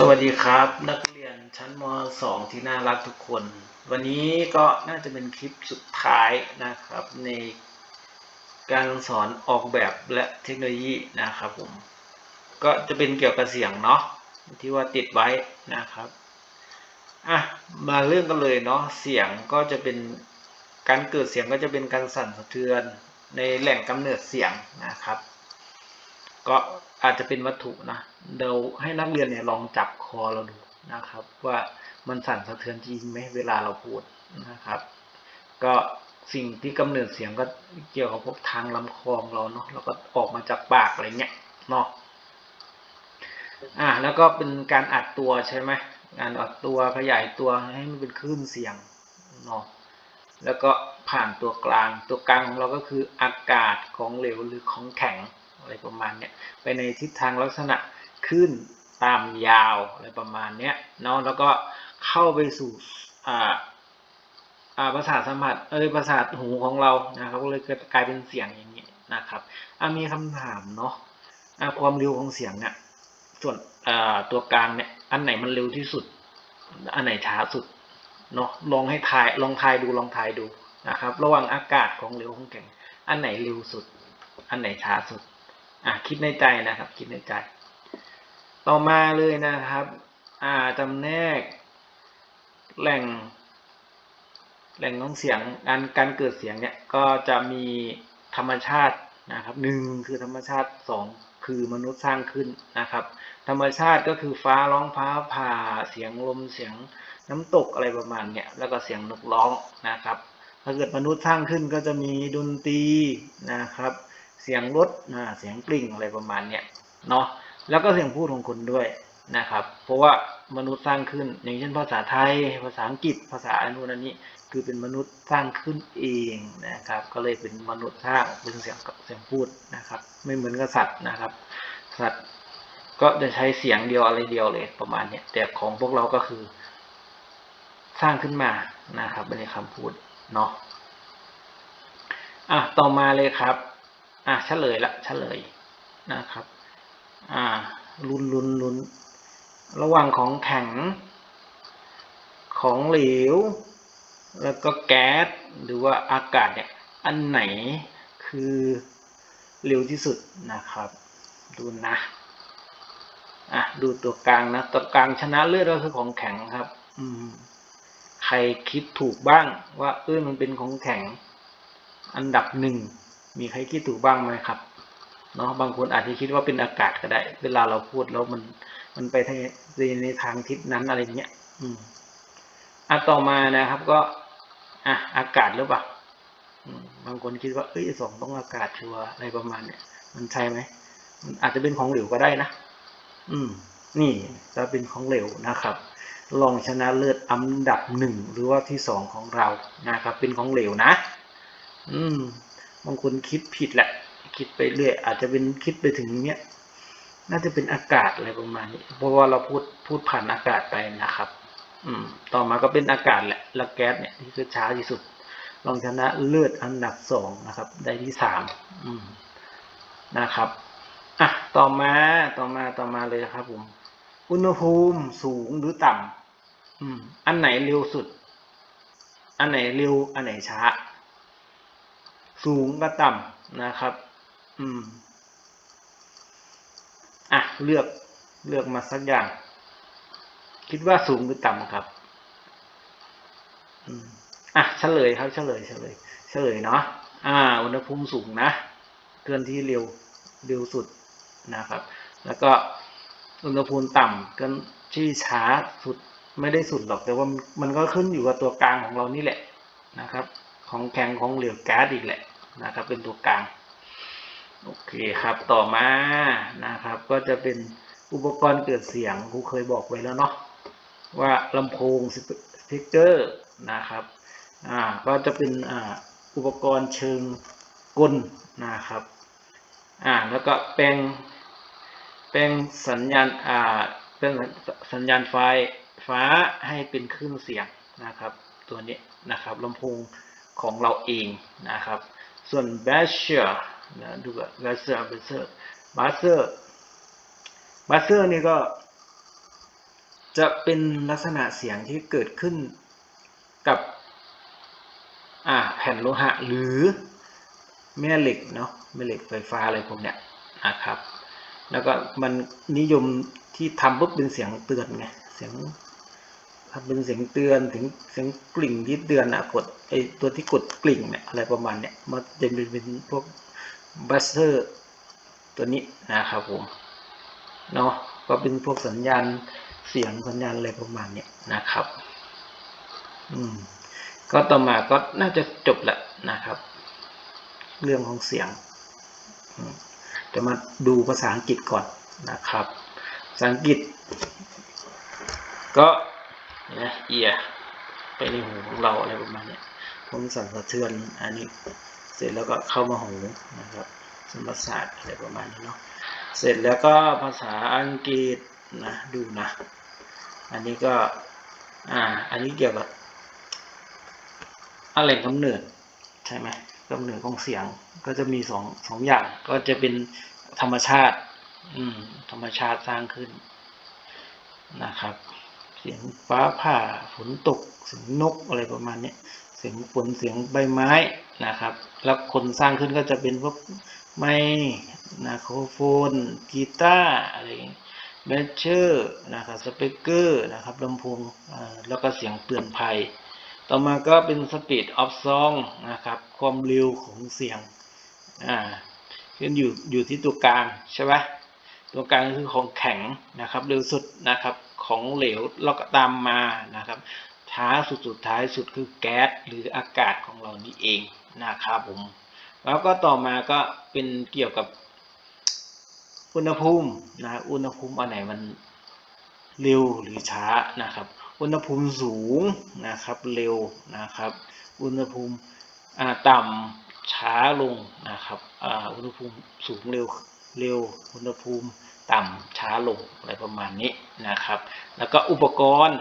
สวัสดีครับ นักเรียนชั้นม .2 ที่น่ารักทุกคน วันนี้ก็น่าจะเป็นคลิปสุดท้ายนะครับ ในการสอนออกแบบและเทคโนโลยีนะครับผมก็จะเป็นเกี่ยวกับเสียงเนาะที่ว่าติดไว้นะครับอะมาเรื่องกันเลยเนาะเสียงก็จะเป็นการเกิดเสียงก็จะเป็นการสั่นสะเทือนในแหล่งกำเนิดเสียงนะครับ ก็อาจจะเป็นวัตถุนะเดี๋ยวให้นักเรียนเนี่ยลองจับคอเราดูนะครับ ว่ามันสั่นสะเทือนจริงไหมเวลาเราพูดนะครับ ก็สิ่งที่กำเนิดเสียงก็เกี่ยวกับพวกทางลำคอของเราเนาะแล้วก็ออกมาจากปากอะไรเงี้ยเนาะอ่าแล้วก็เป็นการอัดตัวใช่ไหมการอัดตัวขยายตัวให้มันเป็นคลื่นเสียงเนาะแล้วก็ผ่านตัวกลางตัวกลางของเราก็คืออากาศของเหลวหรือของแข็งอะไรประมาณเนี้ยไปในทิศทางลักษณะ ขึ้นตามยาวอะไรประมาณเนี้ยเนาะแล้วก็เข้าไปสู่อ่าอ่าประสาทสัมผัสเออประสาทหูของเรานะครับก็เลยเกิดกลายเป็นเสียงอย่างนี้นะครับอ่ามีคำถามเนาะอ่าความเร็วของเสียงเนี่ยส่วนอ่าตัวกลางเนี่ยอันไหนมันเร็วที่สุด อันไหนช้าสุดเนาะลองให้ทายลองทายดูลองทายดูนะครับ ระหว่างอากาศของเร็วของแข็งอันไหนเร็วสุด อันไหนช้าสุดอะคิดในใจนะครับ คิดในใจ ต่อมาเลยนะครับ อ่าจำแนก แหล่ง แหล่งของเสียงการการเกิดเสียงเนี่ยก็จะมีธรรมชาตินะครับหนึ่งคือธรรมชาติสองคือมนุษย์สร้างขึ้นนะครับ ธรรมชาติก็คือฟ้าร้องฟ้าผ่าเสียงลมเสียงน้ำตกอะไรประมาณเนี่ยแล้วก็เสียงนกร้องนะครับ ถ้าเกิดมนุษย์สร้างขึ้นก็จะมีดนตรีนะครับ เสียงรถนะเสียงกลิ่งอะไรประมาณเนี้ยเนาะ แล้วก็เสียงพูดของคนด้วยนะครับ เพราะว่ามนุษย์สร้างขึ้น อย่างเช่นภาษาไทย ภาษาอังกฤษ ภาษาอันนู้นอันนี้ คือเป็นมนุษย์สร้างขึ้นเองนะครับ ก็เลยเป็นมนุษย์สร้างเป็นเสียงเสียงพูดนะครับ ไม่เหมือนกับสัตว์นะครับ สัตว์ก็จะใช้เสียงเดียวอะไรเดียวเลยประมาณเนี้ยแต่ของพวกเราก็คือ สร้างขึ้นมานะครับในคำพูดเนาะอะต่อมาเลยครับ อะเฉลยละเฉลยนะครับ อ่าลุนลุนลุนระหว่างของแข็ง ของเหลว แล้วก็แก๊สหรือว่าอากาศเนี่ยอันไหนคือเร็วที่สุดนะครับ ดูนะอะดูตัวกลางนะตัวกลางชนะเลิศก็คือของแข็งครับ อืมใครคิดถูกบ้างว่าเอ้ยมันเป็นของแข็ง อันดับหนึ่งมีใครคิดถูกบ้างไหมครับ เนาะบางคนอาจจะคิดว่าเป็นอากาศก็ได้ เวลาเราพูดแล้วมันมันไปในในทางทิศนั้นอะไรเงี้ย อืมอะต่อมานะครับก็ อะอากาศหรือเปล่าบางคนคิดว่าเอ้ยสองต้องอากาศชัวร์อะไรประมาณเนี้ยมันใช่ไหมมันอาจจะเป็นของเหลวก็ได้นะอืม นี่จะเป็นของเหลวนะครับรองชนะเลิศอันดับหนึ่งหรือว่าที่สองของเรานะครับ เป็นของเหลวนะ อืมบางคนคิดผิดแหละ คิดไปเรื่อยอาจจะเป็นคิดไปถึงเนี้ยน่าจะเป็นอากาศอะไรประมาณนี้ เพราะว่าเราพูดพูดผ่านอากาศไปนะครับ อืม ต่อมาก็เป็นอากาศแหละแล้วแก๊สเนี่ยที่คือช้าที่สุดรองชนะเลิศอันดับสองนะครับ ได้ที่สามอืมนะครับอะต่อมาต่อมาต่อมาเลยครับผมอุณหภูมิสูงหรือต่ำอืม อันไหนเร็วสุด อันไหนเร็ว อันไหนช้า สูงกับต่ำนะครับ อืม อะ เลือกเลือกมาสักอย่าง คิดว่าสูงหรือต่ำครับ อืม อะเฉลยครับเฉลยเฉลยเฉลยเนาะอ่า อุณหภูมิสูงนะเคลื่อนที่เร็วเร็วสุดนะครับ แล้วก็อุณหภูมิต่ำเคลื่อนที่ช้าสุดไม่ได้สุดหรอกแต่ว่ามันก็ขึ้นอยู่กับตัวกลางของเรานี่แหละนะครับ ของแข็งของเหลวแก๊สอีกแหละนะครับ เป็นตัวกลาง โอเคครับต่อมานะครับ ก็จะเป็นอุปกรณ์เกิดเสียงครูเคยบอกไว้แล้วเนาะว่าลำโพงสปีกเกอร์นะครับอ่าก็จะเป็นอ่าอุปกรณ์เชิงกลนะครับอ่าแล้วก็แปลงแปลงสัญญาณอ่าเป็นสัญญาณไฟฟ้าให้เป็นคลื่นเสียงนะครับ ตัวนี้นะครับลำโพงของเราเองนะครับ ส่วน b a s h e r นะดูก่อน b a s h e r b a s h e r b a s h e r b a s h e r นี่ก็ จะเป็นลักษณะเสียงที่เกิดขึ้นกับอ่าแผ่นโลหะหรือแม่เหล็กเนาะแม่เหล็กไฟฟ้าอะไรพวกเนี้ยนะครับ แล้วก็มันนิยมที่ทำปุ๊บเป็นเสียงเตือนไงเสียงทำเป็นเสียงเตือนถึงเสียงกลิ่งที่เตือนอะกดไอตัวที่กดกลิ่งเนี่ยอะไรประมาณเนี้ยมันจะเป็นเป็นพวก บัสเตอร์ตัวนี้นะครับผมเนาะก็เป็นพวกสัญญาณเสียงสัญญาณอะไรประมาณเนี้ยนะครับ อืม ก็ต่อมาก็น่าจะจบแล้วนะครับ เรื่องของเสียงจะมาดูภาษาอังกฤษก่อนนะครับภาษาอังกฤษ ก็นะเอียไปในหูของเราอะไรประมาณเนี้ยผมสั่นสะเทือนอันนี้ เสร็จแล้วก็เข้ามาหูนะครับสมประสาทอะไรประมาณนี้เนาะเสร็จแล้วก็ภาษาอังกฤษนะดูนะ อันนี้ก็อ่าอันนี้เกี่ยวกับอะไรกำเนิดใช่ไหมกำเนิดของเสียงก็จะมีสองสองอย่างก็จะเป็นธรรมชาติ อืมธรรมชาติสร้างขึ้นนะครับ เสียงฟ้าผ่าฝนตกเสียงนกอะไรประมาณนี้ เสียงฝนเสียงใบไม้นะครับ แล้วคนสร้างขึ้นก็จะเป็นพวกไมค์นะโครโฟนกีตาร์อะไรแมชเชอร์นะครับสเปกเกอร์นะครับลำโพงแล้วก็เสียงเตือนภัย ต่อมาก็เป็น speed of song นะครับความเร็วของเสียงอ่าขึ้นอยู่อยู่ที่ตัวกลางใช่ไหมตัวกลางคือของแข็งนะครับ เร็วสุดนะครับของเหลวแล้วก็ตามมานะครับ ช้าสุดสุดท้ายสุดคือแก๊สหรืออากาศของเรานี่เองนะครับผม แล้วก็ต่อมาก็เป็นเกี่ยวกับอุณหภูมินะอุณหภูมิอันไหนมันเร็วหรือช้านะครับ อุณหภูมิสูงนะครับเร็วนะครับ อุณหภูมิอ่าต่ำช้าลงนะครับอ่าอุณหภูมิสูงเร็วเร็ว อุณหภูมิต่ำช้าลงอะไรประมาณนี้นะครับ แล้วก็อุปกรณ์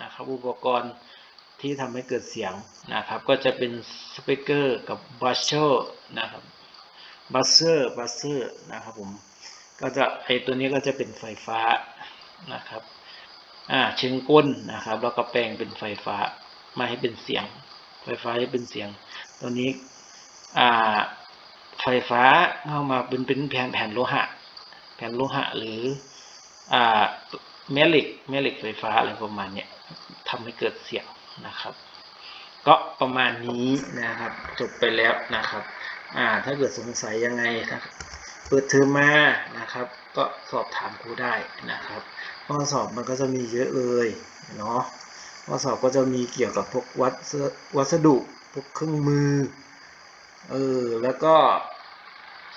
นะครับอุปกรณ์ที่ทำให้เกิดเสียงนะครับ ก็จะเป็นสเปกเกอร์กับบัสเชอร์นะครับบัสเซอร์บัสเซอร์นะครับผมก็จะไอตัวนี้ก็จะเป็นไฟฟ้านะครับอ่าเชิงก้นนะครับ แล้วก็แปลงเป็นไฟฟ้ามาให้เป็นเสียง ไฟฟ้าให้เป็นเสียง ตัวนี้อ่าไฟฟ้าเข้ามาเป็นเป็นแผ่นแผ่นโลหะ แผ่นโลหะหรืออ่า แม่เหล็กแม่เหล็กไฟฟ้าอะไรประมาณเนี้ยทำให้เกิดเสียงนะครับ ก็ประมาณนี้นะครับ จบไปแล้วนะครับอ่าถ้าเกิดสงสัยยังไงครับเปิดเทอมมานะครับ ก็สอบถามครูได้นะครับข้อสอบมันก็จะมีเยอะเลยเนาะข้อสอบก็จะมีเกี่ยวกับพวกวัสวัสดุพวกเครื่องมือเออแล้วก็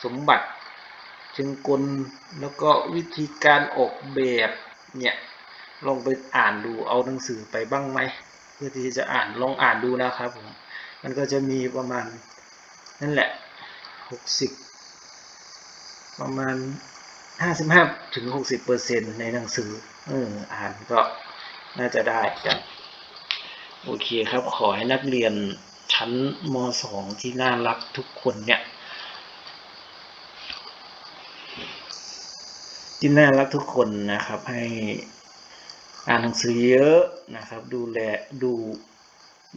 สมบัติเชิงกลแล้วก็วิธีการออกแบบ เนี่ยลองไปอ่านดูเอาหนังสือไปบ้างไหมเพื่อที่จะอ่านลองอ่านดูนะครับผมมันก็จะมีประมาณนั่นแหละหกสิบประมาณห้าสิบห้าถึงหกสิบเปอร์เซ็นในหนังสือเอออ่านก็น่าจะได้กันโอเคครับขอให้นักเรียนชั้นมสองที่น่ารักทุกคนเนี่ย ที่น่ารักทุกคนนะครับ ให้อ่านหนังสือเยอะนะครับ ดูแลดู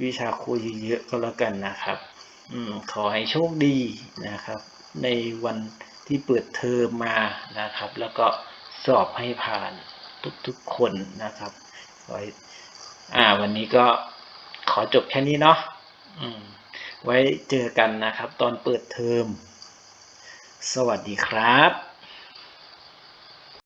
วิชาครูเยอะๆก็แล้วกันนะครับอืมขอให้โชคดีนะครับ ในวันที่เปิดเทอมมานะครับ แล้วก็สอบให้ผ่านทุกๆคนนะครับขอให้อ่า วันนี้ก็ขอจบแค่นี้เนาะอืมไว้เจอกันนะครับ ตอนเปิดเทอม สวัสดีครับ